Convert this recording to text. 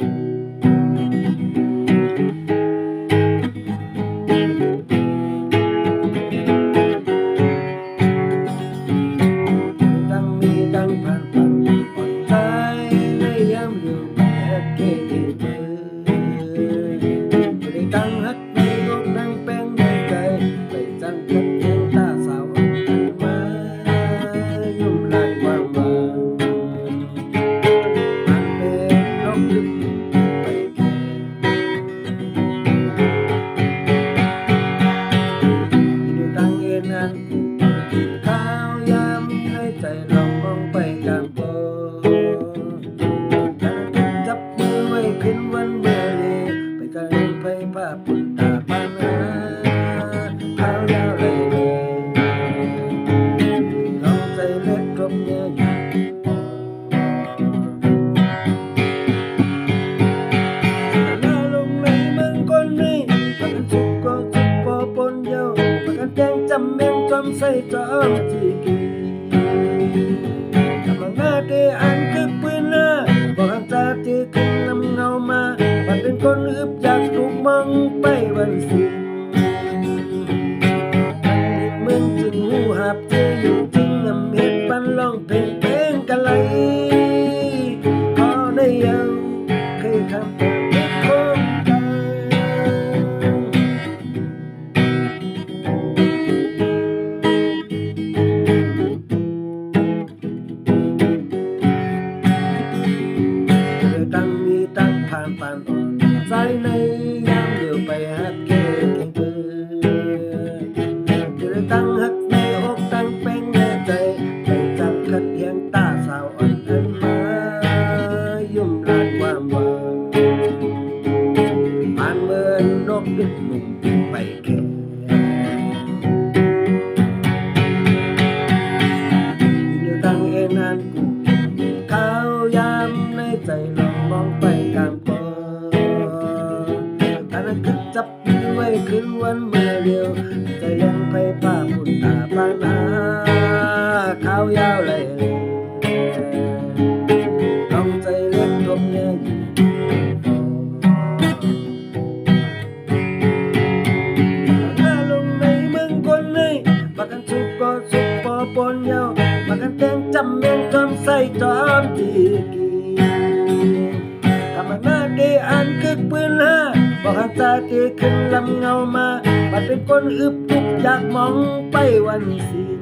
ตั้ ตั้ง แมงจอมใปานอ่อนใจในยามเดียวไปฮักเก่งเพื่อเธอตั้งฮักในอกตั้งแป้งในใจไปจับขัดเพียงตาสาวอ่อนอันมายุ่มลานความหวานผ่านเมือนนกดึกหนุ่มไปแค่อยู่ตั้งเอ็นอันกูข้าวยามในใจ คืนวันเมื่อเดียวใจยังไปป้าปุ่นตาปานาข้าวยาวเลยต้องใจเล็กทบเนี่ยถ้าลงในเมืองคนนี้ปากันสุกก็สุกพอปนเยาปากันแตงจำเมียงจอมใส่จอมจีกีท บอกหันตาเกขึ้นลำเงามาบัดเป็นคนอึบทุกอยากมองไปวันสี